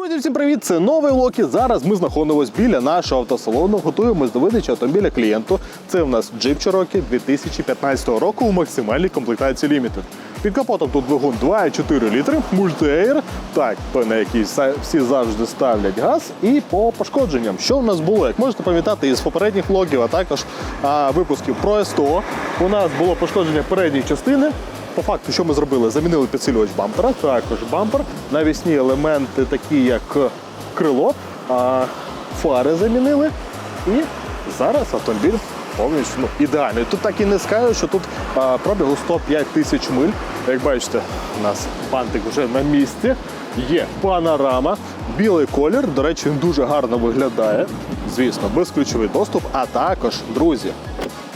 Друзі, всім привіт! Це новий Локі. Зараз ми знаходимося біля нашого автосалону. Готуємось до видачі автомобіля клієнту. Це в нас Jeep Cherokee 2015 року у максимальній комплектації Limited. Під капотом тут двигун 2,4 літри, мультиейр, так, той, на який всі завжди ставлять газ. І по пошкодженням, що в нас було, як можете пам'ятати із попередніх влогів, а також а, випусків про СТО, у нас було пошкодження передньої частини. По факту, що ми зробили? Замінили підсилювач бампера, також бампер, навісні елементи, такі як крило, фари замінили. І зараз автомобіль повністю ну, ідеальний. Тут так і не скажу, що тут а, пробігу 105 тисяч миль. Як бачите, у нас бантик вже на місці. Є панорама, білий колір. До речі, він дуже гарно виглядає. Звісно, безключовий доступ. А також, друзі,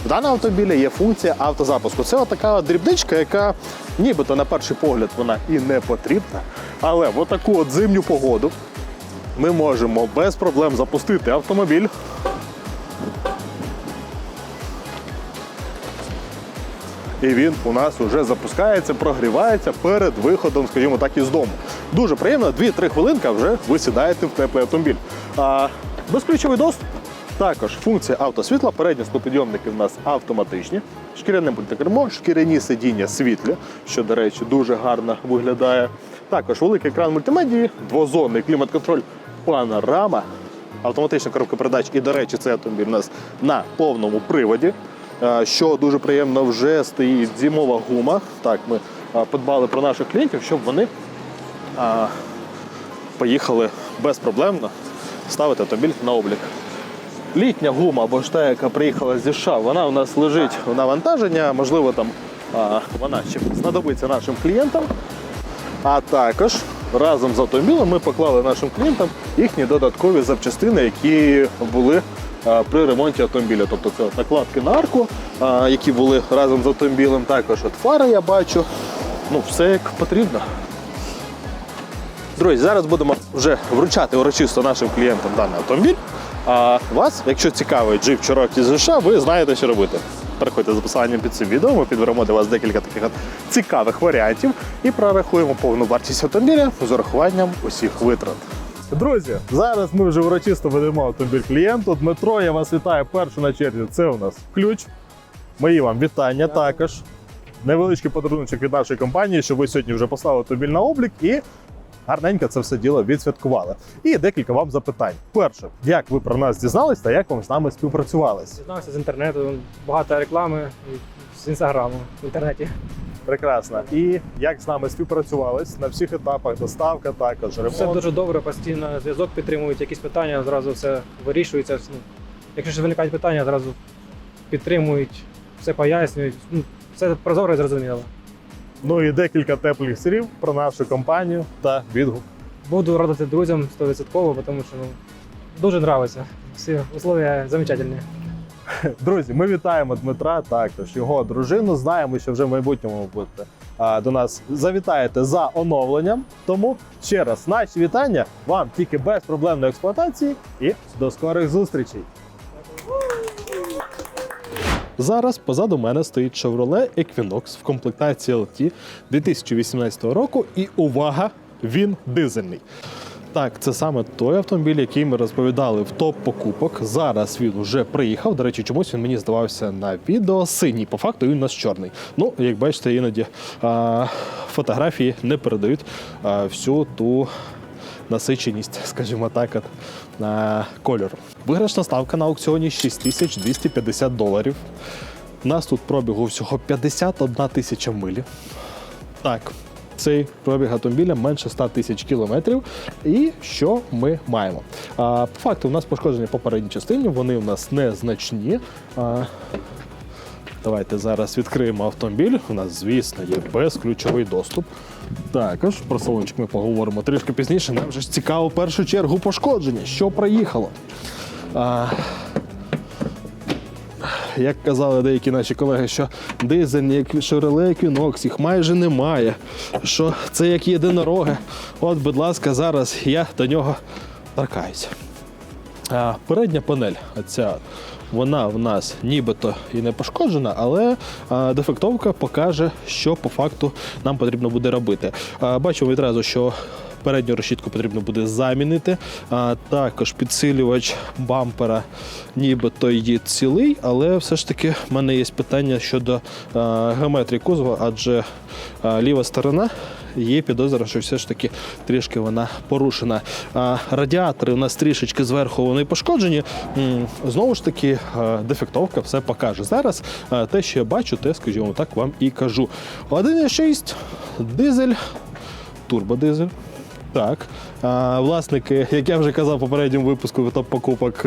в даному автомобілі є функція автозапуску. Це така дрібничка, яка нібито на перший погляд вона і не потрібна. Але в таку от зимню погоду ми можемо без проблем запустити автомобіль. І він у нас вже запускається, прогрівається перед виходом, скажімо так, із дому. Дуже приємно, 2-3 хвилинки вже ви сідаєте в теплий автомобіль. А, безключовий доступ. Також функція автосвітла, передні склопідйомники в нас автоматичні, шкіряне мультикермо, шкіряні сидіння світлі, що, до речі, дуже гарно виглядає. Також великий екран мультимедії, двозонний клімат-контроль, панорама, автоматична коробка передач. І, до речі, цей автомобіль у нас на повному приводі. Е, Що дуже приємно, вже стоїть зимова гума. Так, ми е, подбали про наших клієнтів, щоб вони поїхали безпроблемно ставити автомобіль на облік. Літня гума, або ж та, яка приїхала зі США, вона у нас лежить в навантаження, можливо, там а, вона ще знадобиться нашим клієнтам. А також разом з автомобілем ми поклали нашим клієнтам їхні додаткові запчастини, які були при ремонті автомобіля. Тобто це от накладки на арку, які були разом з автомобілем. Також от фари я бачу. Ну, все як потрібно. Друзі, зараз будемо вже вручати урочисто нашим клієнтам даний автомобіль. А вас, якщо цікавий джип Cherokee з США, ви знаєте, що робити. Переходьте за посиланням під цим відео, ми підберемо для вас декілька таких цікавих варіантів і прорахуємо повну вартість автомобіля з урахуванням усіх витрат. Друзі, зараз ми вже урочисто ведемо автомобіль клієнту. Дмитро, я вас вітаю першу на черзі. Це у нас ключ. Мої вам вітання також. Невеличкий подарунок від нашої компанії, що ви сьогодні вже поставили автомобіль на облік і гарненько це все діло відсвяткували. І декілька вам запитань. Перше, як ви про нас дізнались та як вам з нами співпрацювалися? Дізнався з інтернету, багато реклами з інстаграму в інтернеті. Прекрасно. І як з нами співпрацювались на всіх етапах, доставка також, ремонт. Все дуже добре, постійно зв'язок підтримують, якісь питання, зразу все вирішується. Ну, Якщо ж виникають питання, зразу підтримують, все пояснюють. Ну, все прозоро і зрозуміло. Ну і декілька теплих слів про нашу компанію та відгук. Буду радити друзям 100%, тому що ну, дуже подобається. Всі условия замечательні. Друзі, ми вітаємо Дмитра, також його дружину. Знаємо, що вже в майбутньому ви будете а, до нас завітаєте за оновленням. Тому ще раз наші вітання вам тільки безпроблемної експлуатації і до скорих зустрічей. Зараз позаду мене стоїть Chevrolet Equinox в комплектації LT 2018 року. І увага! Він дизельний. Так, це саме той автомобіль, який ми розповідали в топ покупок. Зараз він вже приїхав. До речі, чомусь він мені здавався на відео синій. По факту він у нас чорний. Ну, як бачите, іноді а, фотографії не передають а, всю ту насиченість, скажімо так, кольору. Виграшна ставка на аукціоні 6250 доларів. У нас тут пробігу всього 51 тисяча милі. Так, цей пробіг автомобіля менше 100 тисяч кілометрів. І що ми маємо? А, по факту, у нас пошкоджені по передній частині, вони у нас незначні. А, Давайте зараз відкриємо автомобіль. У нас, звісно, є безключовий доступ. Також про салончик ми поговоримо трішки пізніше. Нам вже ж цікаво в першу чергу пошкодження, що проїхало. А, як казали деякі наші колеги, що дизельні, Chevrolet Equinox, їх майже немає. Що це як єдинороги. От, будь ласка, зараз я до нього торкаюся. Передня панель, оця, вона в нас нібито і не пошкоджена, але дефектовка покаже, що по факту нам потрібно буде робити. Бачимо відразу, що передню решітку потрібно буде замінити. Також підсилювач бампера, нібито є цілий, але все ж таки в мене є питання щодо геометрії кузова, адже ліва сторона. Є підозра, що все ж таки трішки вона порушена. Радіатори у нас трішечки зверху вони пошкоджені. Знову ж таки, е, дефектовка все покаже. Зараз е, те, що я бачу, те, скажімо так, вам і кажу. 1,6 дизель, турбодизель. Так. Власники, як я вже казав в попередньому випуску топ покупок.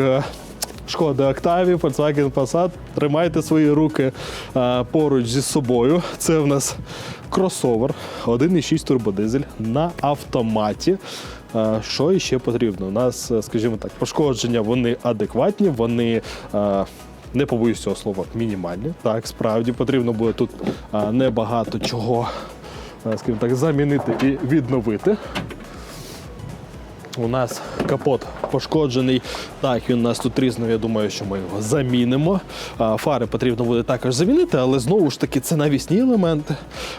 Е, Шкода Октаві, Volkswagen Passat. Тримайте свої руки а, поруч зі собою. Це в нас кросовер 1,6 турбодизель на автоматі. А, що іще потрібно? У нас, е, скажімо так, пошкодження вони адекватні, вони. не побоюсь цього слова, мінімальні. Так, справді потрібно буде тут небагато чого, скажімо так, замінити і відновити. У нас капот пошкоджений. Так, він у нас тут тріснув, я думаю, що ми його замінимо. Фари потрібно буде також замінити, але знову ж таки це навісні елементи.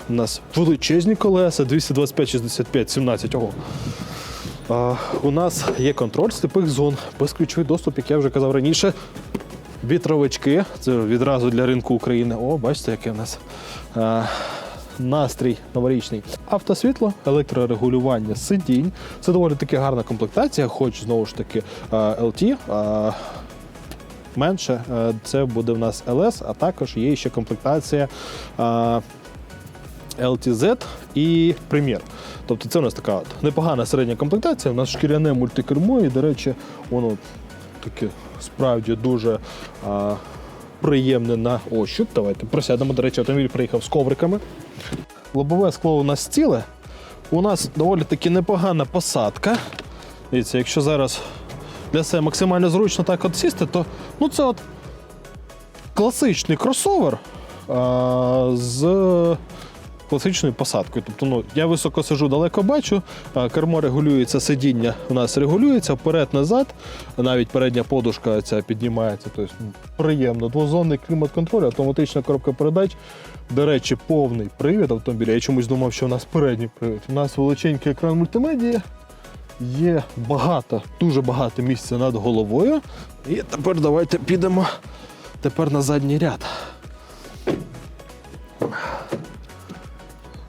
У нас величезні колеса 225, 65, 17. Ого. У нас є контроль сліпих зон, безключовий доступ, як я вже казав раніше. Вітровички, це відразу для ринку України. О, бачите, яке в нас настрій новорічний. Автосвітло, електрорегулювання сидінь. Це доволі таки гарна комплектація, хоч знову ж таки а, LT. Менше е, це буде в нас LS, а також є ще комплектація. LTZ і Premier. Тобто це у нас така от непогана середня комплектація. У нас шкіряне мультикермо, і, до речі, воно таке справді дуже а, приємне на ощуп. Давайте просядемо. До речі, автомобіль приїхав з ковриками. Лобове скло у нас ціле. У нас доволі таки непогана посадка. Дивіться, якщо зараз для себе максимально зручно так от сісти, то ну, це от класичний кросовер а, з класичною посадкою. Тобто, ну, я високо сижу, далеко бачу, кермо регулюється, сидіння у нас регулюється вперед-назад, навіть передня подушка ця піднімається. Тобто, приємно. Двозонний клімат-контроль, автоматична коробка передач. До речі, повний привід автомобіля. Я чомусь думав, що у нас передній привід. У нас величенький екран мультимедії. Є багато, дуже багато місця над головою. І тепер давайте підемо тепер на задній ряд.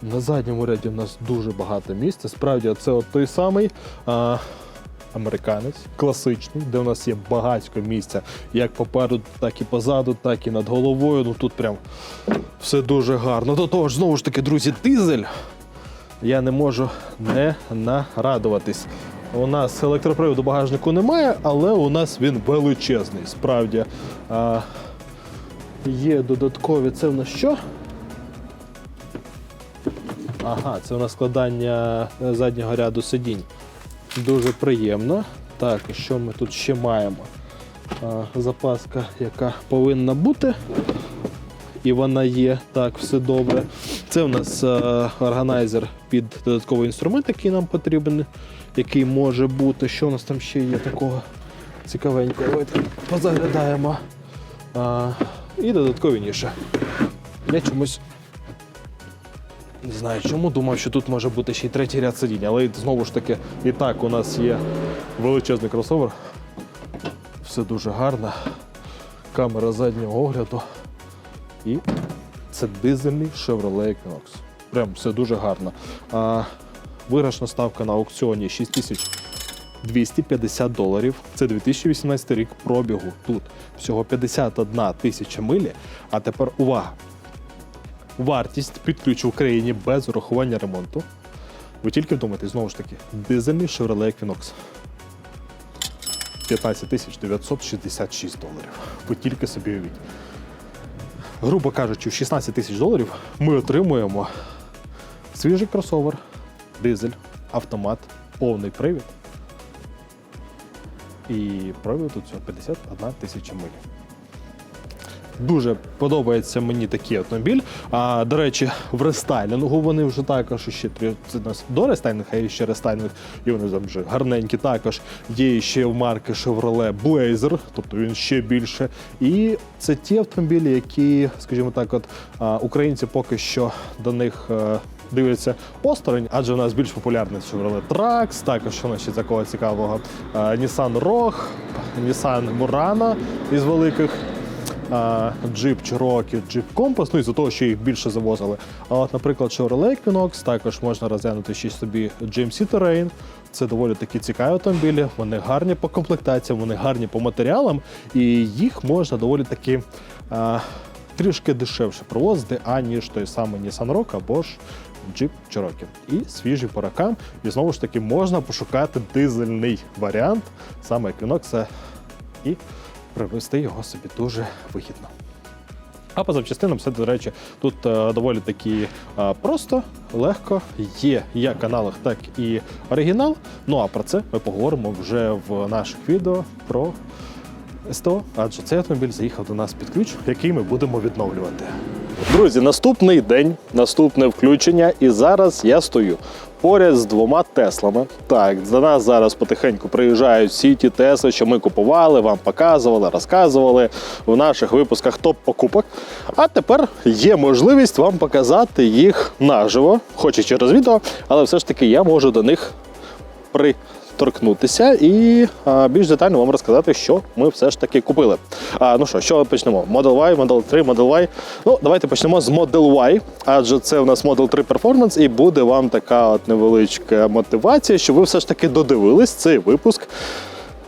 На задньому ряді в нас дуже багато місця. Справді, це от той самий а, американець, класичний, де у нас є багатько місця як попереду, так і позаду, так і над головою. Ну тут прям все дуже гарно. До того ж, знову ж таки, друзі, дизель. Я не можу не нарадуватись. У нас електроприводу багажнику немає, але у нас він величезний. Справді. А, є додаткові. Це в нас що? Ага, це у нас складання е, заднього ряду сидінь. Дуже приємно. Так, і що ми тут ще маємо? Запаска, яка повинна бути. І вона є. Так, все добре. Це у нас е, органайзер під додатковий інструмент, який нам потрібен, який може бути. Що у нас там ще є такого цікавенького? Давайте позаглядаємо. А, і додаткові ніші. Я чомусь не знаю чому, думав, що тут може бути ще й третій ряд сидіння, але знову ж таки, і так у нас є величезний кросовер. Все дуже гарно. Камера заднього огляду. І це дизельний Chevrolet Equinox. Прям все дуже гарно. А, виграшна ставка на аукціоні 6250 доларів. Це 2018 рік пробігу. Тут всього 51 тисяча милі. А тепер увага! Вартість під в Україні без урахування ремонту. Ви тільки вдумайте, знову ж таки, дизельний Chevrolet Equinox. 15 тисяч 966 доларів. Ви тільки собі уявіть. Грубо кажучи, в 16 тисяч доларів ми отримуємо свіжий кросовер, дизель, автомат, повний привід. І пробіг тут всього 51 тисяча миль. Дуже подобається мені такий автомобіль. А, до речі, в рестайлінгу вони вже також ще це нас до рестайлінг, а є ще рестайлінг, і вони там вже гарненькі також. Є ще в марки Chevrolet Blazer, тобто він ще більше. І це ті автомобілі, які, скажімо так, от українці поки що до них. е, дивляться осторонь, адже у нас більш популярний Chevrolet Trax, також у нас ще такого цікавого е, Nissan Rogue, Nissan Murano із великих. Jeep Cherokee, Jeep Compass, ну і за того, що їх більше завозили. А от, наприклад, Chevrolet Equinox також можна розглянути ще собі GMC Terrain. Це доволі такі цікаві автомобілі. Вони гарні по комплектаціям, вони гарні по матеріалам, і їх можна доволі таки е, трішки дешевше провозити, аніж той самий Nissan Rogue або ж Jeep Cherokee. І свіжі по. І знову ж таки можна пошукати дизельний варіант саме Equinox і привезти його собі дуже вигідно. А по запчастинам все, до речі, тут е, доволі таки е, просто, легко. Є як аналог, так і оригінал. Ну а про це ми поговоримо вже в наших відео про СТО, адже цей автомобіль заїхав до нас під ключ, який ми будемо відновлювати. Друзі, наступний день, наступне включення, і зараз я стою поряд з двома Теслами. Так, до нас зараз потихеньку приїжджають всі ті Тесли, що ми купували, вам показували, розказували в наших випусках топ-покупок. А тепер є можливість вам показати їх наживо, хоч і через відео, але все ж таки я можу до них приторкнутися і більш детально вам розказати, що ми все ж таки купили. Ну що, що почнемо? Model Y, Model 3, Model Y. Ну, давайте почнемо з Model Y, адже це у нас Model 3 Performance, і буде вам така от невеличка мотивація, що ви все ж таки додивились цей випуск.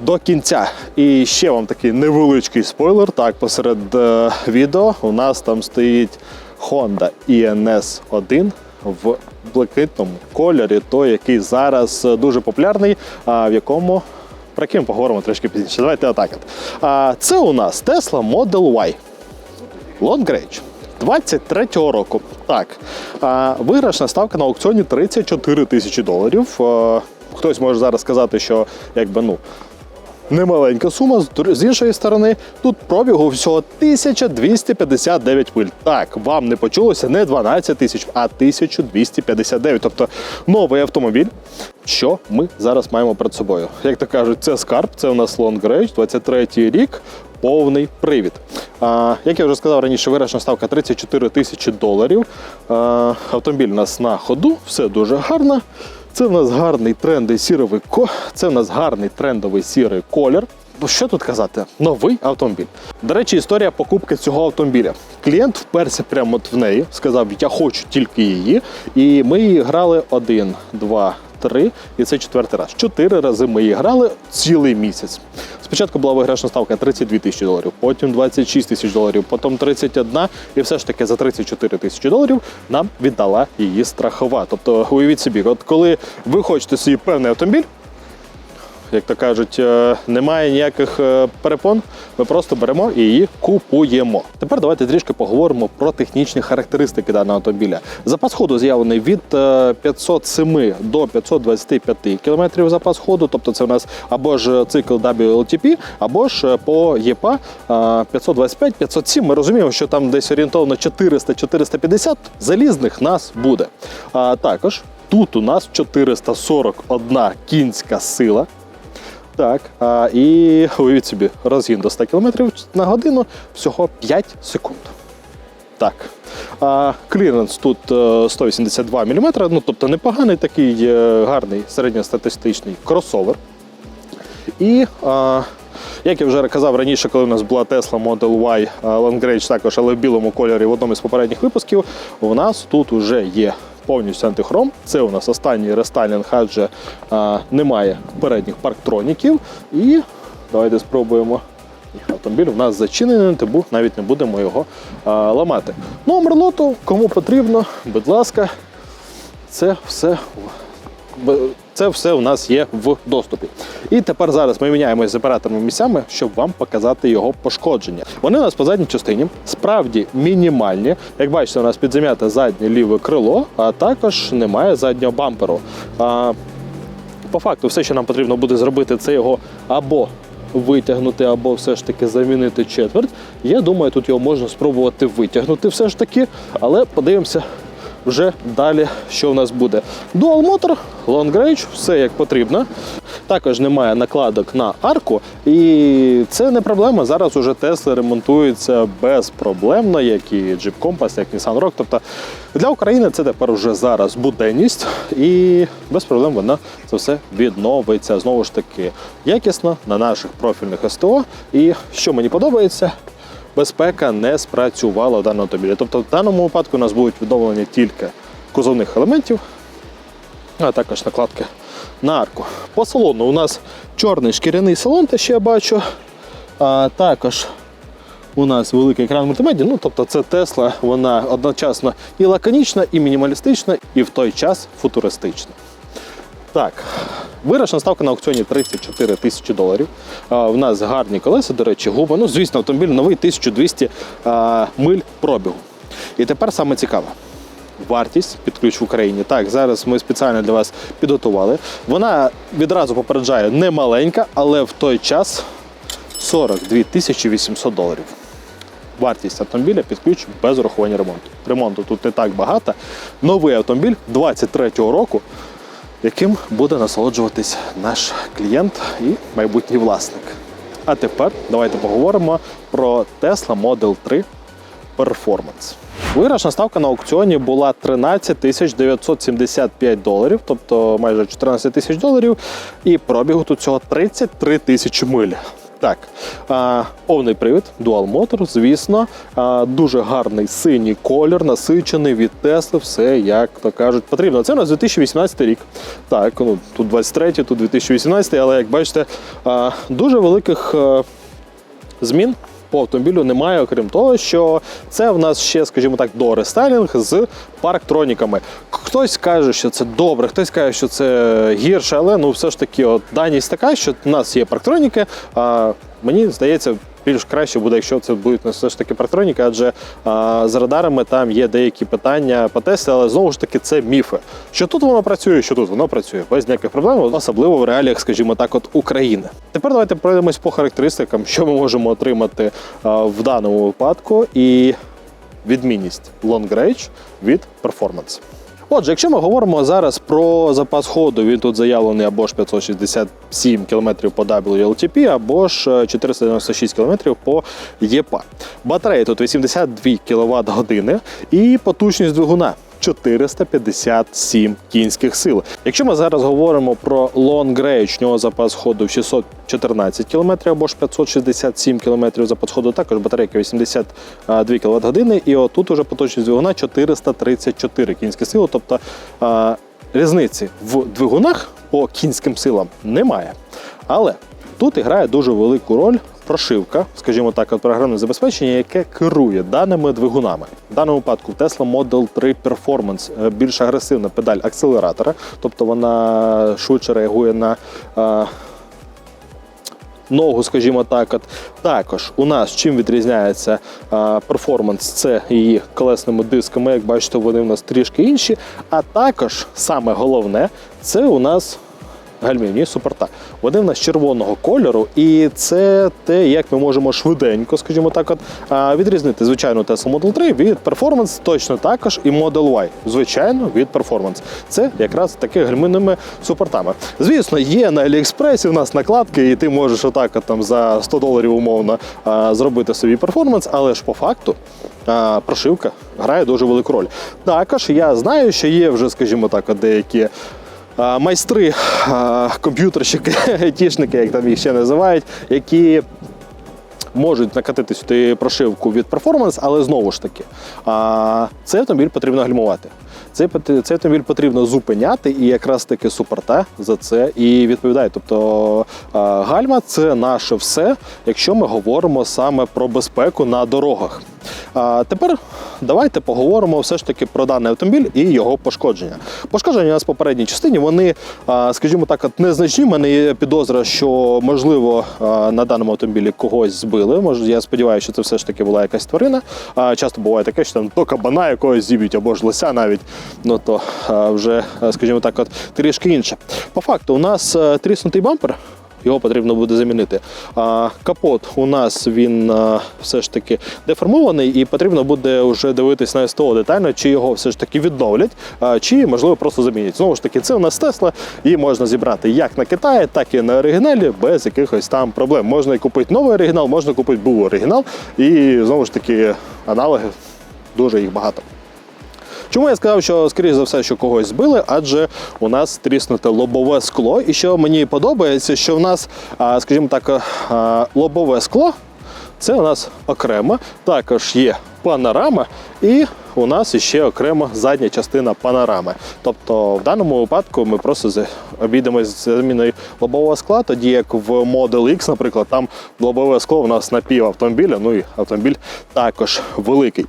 До кінця. І ще вам такий невеличкий спойлер. Так, посеред е, відео у нас там стоїть Honda INS 1 в блакитному кольорі, той, який зараз е, дуже популярний, в якому про який ми поговоримо трішки пізніше. Давайте отак. це у нас Tesla Model Y. Long Range. 23-го року. Так. Виграшна ставка на аукціоні 34 тисячі доларів. Хтось може зараз сказати, що якби ну. Немаленька сума, з іншої сторони, тут пробігу всього 1259 миль. Так, вам не почулося не 12 тисяч, а 1259. Тобто новий автомобіль, що ми зараз маємо перед собою. Як то кажуть, це скарб, це у нас Long Range, 23 рік, повний привід. А, як я вже сказав раніше, вирішена ставка 34 тисячі доларів. А, автомобіль у нас на ходу, все дуже гарно. Це в нас гарний трендовий сіровий ко. Це в нас гарний трендовий сірий колір. Ну що тут казати? Новий автомобіль. До речі, історія покупки цього автомобіля. Клієнт вперся прямо от в неї, сказав: Я хочу тільки її. І ми її грали один, два, три, і це четвертий раз. Чотири рази ми її грали цілий місяць. Спочатку була виграшна ставка 32 тисячі доларів, потім 26 тисяч доларів, потім 31, і все ж таки за 34 тисячі доларів нам віддала її страхова. Тобто, уявіть собі, от коли ви хочете собі певний автомобіль, як то кажуть, е, немає ніяких е, перепон. Ми просто беремо і її купуємо. Тепер давайте трішки поговоримо про технічні характеристики даного автомобіля. Запас ходу з'явлений від е, 507 до 525 км запас ходу. Тобто це у нас або ж цикл WLTP, або ж е, по ЄПА 525-507. Ми розуміємо, що там десь орієнтовно 400-450 залізних нас буде. А також тут у нас 441 кінська сила. Так, а, і уявіть собі, розгін до 100 км на годину всього 5 секунд. Так. А, кліренс тут е, 182 мм, ну тобто непоганий такий е, гарний середньостатистичний кросовер. І а, як я вже казав раніше, коли у нас була Tesla Model Y Long Range також, але в білому кольорі в одному із попередніх випусків, у нас тут вже є повністю антихром. Це у нас останній рестайлінг, адже а, немає передніх парктроніків. І давайте спробуємо. Автомобіль у нас зачинений, тому навіть не будемо його а, ламати. Номер лоту, кому потрібно, будь ласка, це все це все у нас є в доступі. І тепер зараз ми міняємося з операторами місцями, щоб вам показати його пошкодження. Вони у нас по задній частині справді мінімальні. Як бачите, у нас підзем'яте заднє ліве крило, а також немає заднього бамперу. А, по факту, все, що нам потрібно буде зробити, це його або витягнути, або все ж таки замінити четверть. Я думаю, тут його можна спробувати витягнути все ж таки, але подивимося, вже далі, що в нас буде. Dual Motor, Long Range, все як потрібно. Також немає накладок на арку, і це не проблема. Зараз уже Tesla ремонтуються безпроблемно, як і Jeep Compass, як Nissan Rogue. Тобто для України це тепер вже зараз буденність, і без проблем вона це все відновиться знову ж таки якісно на наших профільних СТО. І що мені подобається, безпека не спрацювала в даному. Тобто, в даному випадку у нас будуть відновлені тільки кузовних елементів, а також накладки на арку. По салону у нас чорний шкіряний салон, те, що я бачу. А також у нас великий екран мультимедіа. Ну, тобто це Тесла, вона одночасно і лаконічна, і мінімалістична, і в той час футуристична. Так, вирішена ставка на аукціоні 34 тисячі доларів. В нас гарні колеса, до речі, гума. Ну, звісно, автомобіль новий 1200 а, миль пробігу. І тепер саме цікаве. Вартість під ключ в Україні. Так, зараз ми спеціально для вас підготували. Вона відразу попереджає не маленька, але в той час 42 тисячі 800 доларів. Вартість автомобіля під ключ без урахування ремонту. Ремонту тут не так багато. Новий автомобіль 23-го року, яким буде насолоджуватись наш клієнт і майбутній власник. А тепер давайте поговоримо про Tesla Model 3 Performance. Виграшна ставка на аукціоні була 13 тисяч 975 доларів, тобто майже 14 тисяч доларів, і пробігу тут цього 33 тисячі миль. Так, повний привід, Dual Motor, звісно, дуже гарний синій колір, насичений від Тесли, все як то кажуть, потрібно. Це у нас 2018 рік. Так, ну тут 23, тут 2018, але як бачите, дуже великих е, змін по автомобілю немає, окрім того, що це в нас ще, скажімо так, до рестайлінг з парктроніками. Хтось каже, що це добре, хтось каже, що це гірше, але ну все ж таки, от даність така, що в нас є парктроніки. А мені здається. Більш краще буде, якщо це будуть все ж таки парктроніки, адже а, з радарами там є деякі питання по Теслі, але знову ж таки це міфи. Що тут воно працює, що тут воно працює, без ніяких проблем, особливо в реаліях, скажімо так, от України. Тепер давайте пройдемось по характеристикам, що ми можемо отримати а, в даному випадку, і відмінність Long Range від Performance. Отже, якщо ми говоримо зараз про запас ходу, він тут заявлений або ж 567 км по WLTP, або ж е, 496 км по ЄПА. Батарея тут 82 кВт години і потужність двигуна. 457 кінських сил. Якщо ми зараз говоримо про Long Range, у нього запас ходу 614 км або ж 567 км запас ходу, також батарейка 82 кВт години, і отут уже поточність двигуна 434 кінські сили. Тобто різниці в двигунах по кінським силам немає. Але тут грає дуже велику роль прошивка, скажімо так, от програмне забезпечення, яке керує даними двигунами. В даному випадку Tesla Model 3 Performance е, більш агресивна педаль акселератора, тобто вона швидше реагує на. е, Ногу, скажімо так, от також у нас чим відрізняється а, перформанс, це її колесними дисками. Як бачите, вони у нас трішки інші. А також саме головне, це у нас гальмівні супорта. Вони в нас червоного кольору, і це те, як ми можемо швиденько, скажімо так, от відрізнити звичайну Tesla Model 3 від Performance, точно також і Model Y, звичайно, від Performance. Це якраз таки гальмівними супортами. Звісно, є на Аліекспресі в нас накладки, і ти можеш отак от, там за 100 доларів умовно зробити собі перформанс, але ж по факту. Прошивка грає дуже велику роль. Також я знаю, що є вже, скажімо так, деякі майстри, комп'ютерщики, айтішники, як там їх ще називають, які можуть накатити сюди прошивку від перформанс, але знову ж таки, цей автомобіль потрібно гальмувати. Цей, цей автомобіль потрібно зупиняти, і якраз таки супорта за це і відповідає. Тобто гальма це наше все, якщо ми говоримо саме про безпеку на дорогах. А тепер давайте поговоримо все ж таки про даний автомобіль і його пошкодження. Пошкодження у нас в попередній частині, вони, скажімо так, незначні. У мене є підозра, що можливо на даному автомобілі когось збили. Може, я сподіваюся, що це все ж таки була якась тварина. Часто буває таке, що там до кабана якогось зіб'ють або ж лося навіть. Ну то вже, скажімо так, от трішки інше. По факту, у нас тріснутий бампер. Його потрібно буде замінити. А, капот у нас він все ж таки деформований, і потрібно буде вже дивитись на СТО детально, чи його все ж таки відновлять, чи можливо просто замінять. Знову ж таки, це у нас Тесла, і можна зібрати як на Китаї, так і на оригіналі без якихось там проблем. Можна і купити новий оригінал, можна купити був оригінал, і знову ж таки аналоги дуже їх багато. Чому я сказав, що скоріш за все, що когось збили, адже у нас тріснуте лобове скло. І що мені подобається, що в нас, скажімо так, лобове скло це у нас окремо. Також є панорама, і у нас ще окремо задня частина панорами. Тобто в даному випадку ми просто обійдемось з заміною лобового скла, тоді як в Model X, наприклад, там лобове скло у нас на пів автомобіля, ну і автомобіль також великий.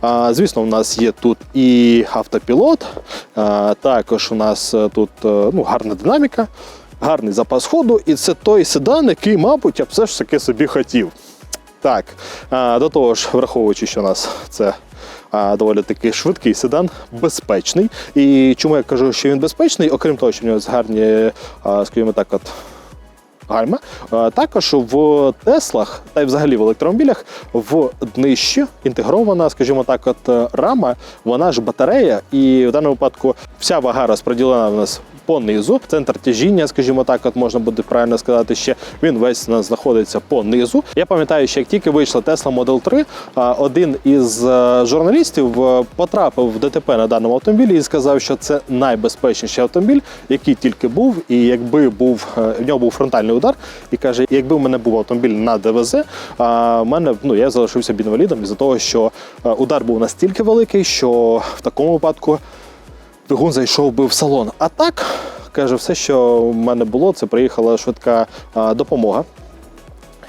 А, звісно, у нас є тут і автопілот, а, також у нас е, тут е, ну, гарна динаміка. Гарний запас ходу, і це той седан, який, мабуть, я б все ж таки собі хотів. Так, до того ж, враховуючи, що у нас це доволі таки швидкий седан, безпечний. І чому я кажу, що він безпечний, окрім того, що в нього гарні, скажімо так, от. Гальма. Також в Теслах та й взагалі в електромобілях в днищі інтегрована, скажімо так, от е, рама, вона ж батарея, і в даному випадку вся вага розподілена в нас по низу. Центр тяжіння, скажімо так, от можна буде правильно сказати, ще він весь нас знаходиться по низу. Я пам'ятаю, що як тільки вийшла Tesla Model 3, один із е, журналістів е, потрапив в ДТП на даному автомобілі і сказав, що це найбезпечніший автомобіль, який тільки був, і якби був е, в нього був фронтальний удар, і каже, якби в мене був автомобіль на ДВЗ, а в мене ну я залишився б інвалідом із-за того, що е, удар був настільки великий, що в такому випадку двигун зайшов би в салон. А так, каже, все, що в мене було, це приїхала швидка допомога.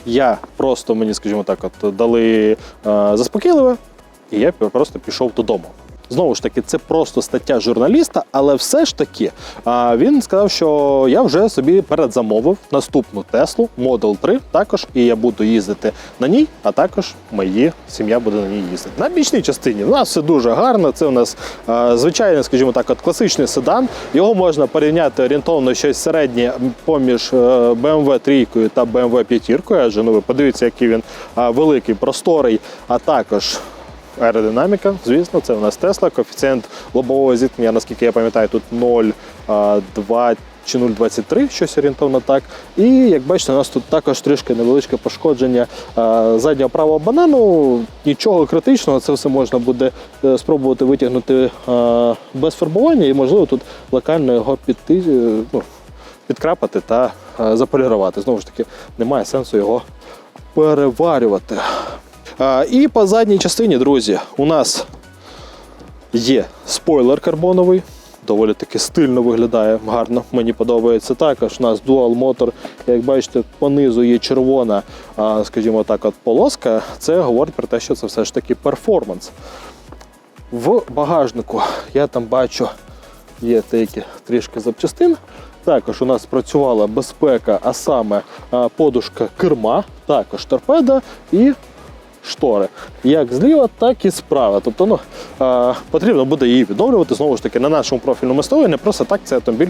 Я просто, мені, скажімо так, от дали а, заспокійливе, і я просто пішов додому. Знову ж таки, це просто стаття журналіста, але все ж таки він сказав, що я вже собі передзамовив наступну Теслу Model 3 також, і я буду їздити на ній, а також моя сім'я буде на ній їздити. На бічній частині у нас все дуже гарно. Це у нас звичайний, скажімо так, от класичний седан. Його можна порівняти орієнтовно щось середнє поміж е, BMW 3 та BMW 5, адже ну ви подивіться, який він великий, просторий, а також Аеродинаміка, звісно, це у нас Тесла. Коефіцієнт лобового зіткнення, наскільки я пам'ятаю, тут 0,2 чи 0,23, щось орієнтовно так. І як бачите, у нас тут також трішки невеличке пошкодження заднього правого банану. Нічого критичного, це все можна буде е, спробувати витягнути без фарбування, і можливо тут локально його підти, е, ну, підкрапати та е, заполірувати. Знову ж таки, немає сенсу його переварювати. І по задній частині, друзі, у нас є спойлер карбоновий. Доволі таки стильно виглядає, гарно, мені подобається. Також у нас дуал мотор, як бачите, понизу є червона, скажімо так, от полоска. Це говорить про те, що це все ж таки перформанс. В багажнику я там бачу, є деякі трішки запчастин. Також у нас працювала безпека, а саме подушка керма, також торпеда і штори. Як зліва, так і справа. Тобто ну, потрібно буде її відновлювати. Знову ж таки, на нашому профільному столі Не просто так цей автомобіль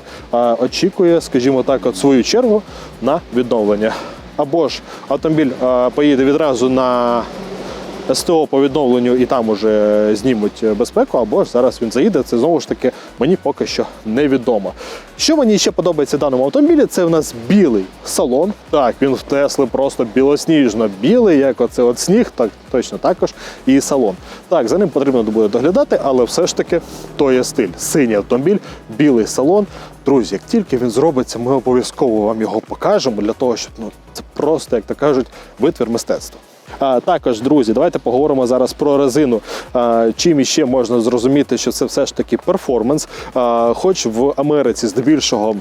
очікує, скажімо так, от свою чергу на відновлення. Або ж автомобіль поїде відразу на СТО по відновленню і там уже знімуть безпеку, або ж зараз він заїде. Це знову ж таки мені поки що невідомо. Що мені ще подобається в даному автомобілі, це в нас білий салон. Так, він в Тесли просто білосніжно білий, як оце от сніг, так точно також і салон. Так, за ним потрібно буде доглядати, але все ж таки то є стиль. Синій автомобіль, білий салон. Друзі, як тільки він зробиться, ми обов'язково вам його покажемо для того, щоб ну це просто, як то кажуть, витвір мистецтва. А, також, друзі, давайте поговоримо зараз про резину. А, чим іще можна зрозуміти, що це все ж таки перформанс. А, хоч в Америці здебільшого.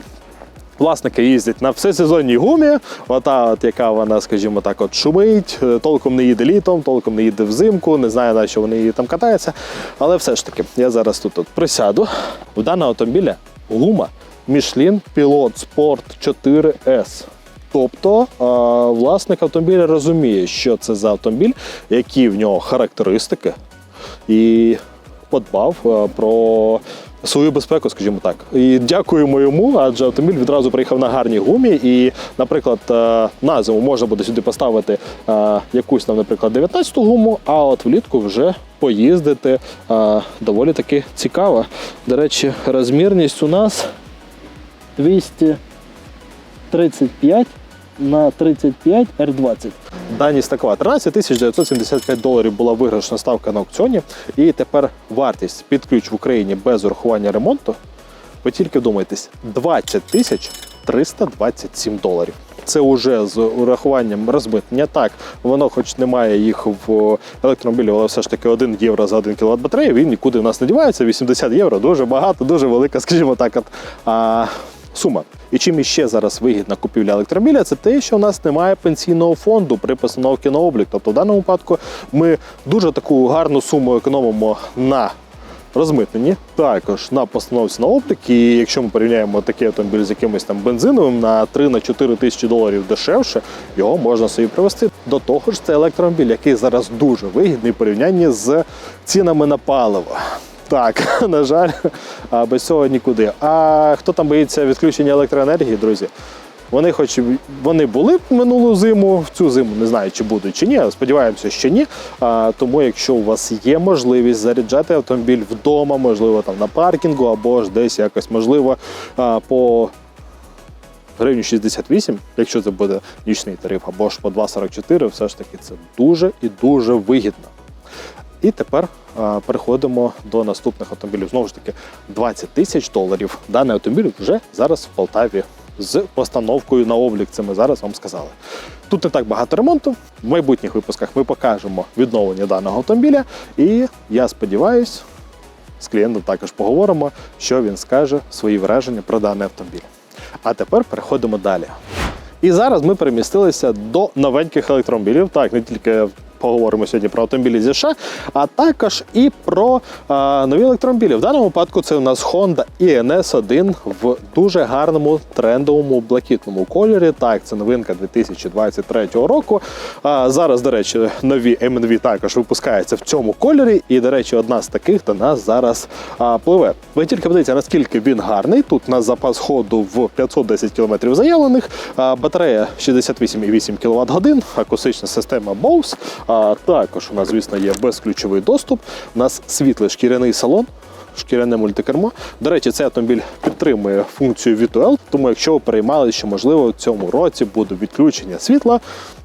Власники їздять на всесезонній гумі, ота, от яка вона, скажімо так, от шумить, е, толком не їде літом, толком не їде взимку, не знаю, на що вони її там катаються. Але все ж таки, я зараз тут от присяду. В даного автомобіля гума Michelin Pilot Sport 4S. Тобто власник автомобіля розуміє, що це за автомобіль, які в нього характеристики, і подбав про свою безпеку, скажімо так. І дякуємо йому, адже автомобіль відразу приїхав на гарній гумі. І, наприклад, на зиму можна буде сюди поставити якусь там, наприклад, 19-ту гуму, а от влітку вже поїздити доволі таки цікаво. До речі, розмірність у нас 235 на 35 R20. Даність такова 13 975 доларів була виграшна ставка на аукціоні. І тепер вартість під ключ в Україні без урахування ремонту. Ви тільки вдумайтесь, 20 тисяч 327 доларів. Це вже з урахуванням розмитнення. Так, воно, хоч немає їх в електромобілі, але все ж таки 1 євро за 1 кВт батареї, він нікуди в нас не дівається. 80 євро дуже багато, дуже велика, скажімо так, а, сума. І чим іще зараз вигідна купівля електромобіля, це те, що у нас немає пенсійного фонду при постановці на облік. Тобто, в даному випадку ми дуже таку гарну суму економимо на розмитнені, також на постановці на облік. І якщо ми порівняємо такий автомобіль з якимось там бензиновим на 3-4 тисячі доларів дешевше, його можна собі привезти. До того ж, це електромобіль, який зараз дуже вигідний в порівнянні з цінами на паливо. Так, на жаль, без цього нікуди. А хто там боїться відключення електроенергії, друзі? Вони, хоч вони були б минулу зиму, в цю зиму не знаю, чи будуть чи ні. Сподіваємося, що ні. А, тому, якщо у вас є можливість заряджати автомобіль вдома, можливо, там на паркінгу або ж десь якось можливо а, по гривню 68, якщо це буде нічний тариф, або ж по 2,44, все ж таки це дуже і дуже вигідно. І тепер а, переходимо до наступних автомобілів. Знову ж таки, 20 тисяч доларів. Даний автомобіль вже зараз в Полтаві з постановкою на облік. Це ми зараз вам сказали. Тут не так багато ремонту. В майбутніх випусках ми покажемо відновлення даного автомобіля. І я сподіваюся, з клієнтом також поговоримо, що він скаже свої враження про даний автомобіль. А тепер переходимо далі. І зараз ми перемістилися до новеньких електромобілів. Так, не тільки поговоримо сьогодні про автомобілі зі США, а також і про а, нові електромобілі. В даному випадку це у нас Honda INS 1 в дуже гарному трендовому блакитному кольорі. Так, це новинка 2023 року. А, зараз, до речі, нові MNV також випускаються в цьому кольорі. І, до речі, одна з таких до нас зараз а, пливе. Ви тільки подивіться, наскільки він гарний. Тут у нас запас ходу в 510 км заявлених, а, батарея 68,8 кВт годин, акустична система Bose. А також у нас, звісно, є безключовий доступ. У нас світлий шкіряний салон. Шкіряне мультикермо. До речі, цей автомобіль підтримує функцію V2L, тому якщо ви переймали, що можливо в цьому році буде відключення світла,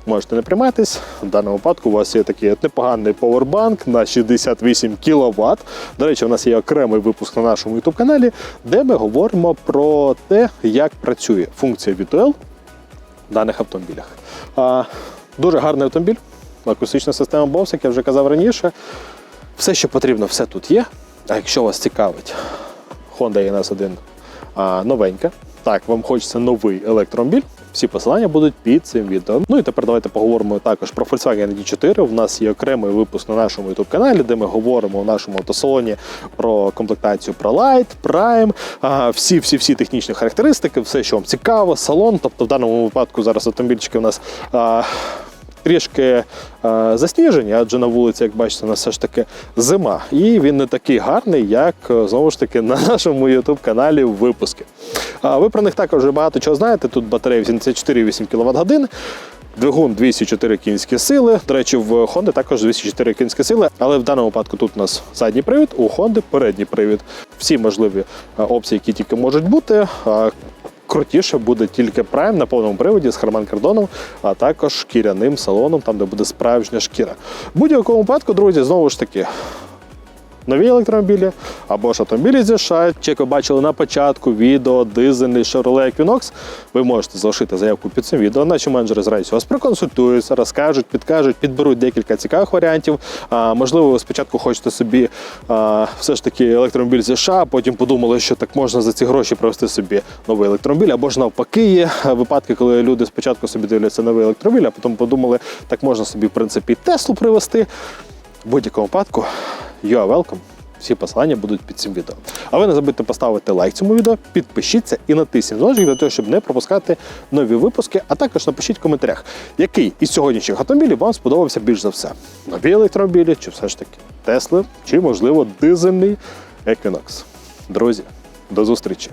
можете не прийматись. В даному випадку у вас є такий непоганий повербанк на 68 кВт. До речі, у нас є окремий випуск на нашому youtube каналі, де ми говоримо про те, як працює функція V2L в даних автомобілях. А, дуже гарний автомобіль, акустична система Bose, як я вже казав раніше. Все, що потрібно, все тут є. А якщо вас цікавить Honda INS 1 а, новенька, так, вам хочеться новий електромобіль, всі посилання будуть під цим відео. Ну і тепер давайте поговоримо також про Volkswagen ID4. У нас є окремий випуск на нашому youtube каналі, де ми говоримо у нашому автосалоні про комплектацію про Light, Prime, всі, всі, всі технічні характеристики, все, що вам цікаво, салон. Тобто в даному випадку зараз автомобільчики у нас. А, Трішки е, засніжені, адже на вулиці, як бачите, у нас все ж таки зима. І він не такий гарний, як е, знову ж таки на нашому youtube каналі в випуску. Ви про них також багато чого знаєте. Тут батарея 84,8 кВт годин. Двигун 204 кінські сили. До речі, в Honda також 204 кінські сили, але в даному випадку тут у нас задній привід, у Honda передній привід. Всі можливі е, опції, які тільки можуть бути. Крутіше буде тільки Prime на повному приводі з Харман Кардоном, а також шкіряним салоном, там де буде справжня шкіра. В будь-якому випадку, друзі, знову ж таки, нові електромобілі або ж автомобілі зі США, чи як ви бачили на початку відео, дизельний Chevrolet Equinox, ви можете залишити заявку під цим відео. Наші менеджери з рейсу вас проконсультуються, розкажуть, підкажуть, підберуть декілька цікавих варіантів. А, можливо, ви спочатку хочете собі а, все ж таки електромобіль зі США, потім подумали, що так можна за ці гроші привезти собі новий електромобіль, або ж навпаки, є випадки, коли люди спочатку собі дивляться новий електромобіль, а потім подумали, так можна собі, в принципі, Теслу привезти. В будь-якому випадку, you are welcome. Всі посилання будуть під цим відео. А ви не забудьте поставити лайк цьому відео, підпишіться і натисніть дзвіночок для того, щоб не пропускати нові випуски. А також напишіть в коментарях, який із сьогоднішніх автомобілів вам сподобався більш за все. Нові електромобілі, чи все ж таки Тесли, чи можливо дизельний Equinox. Друзі, до зустрічі!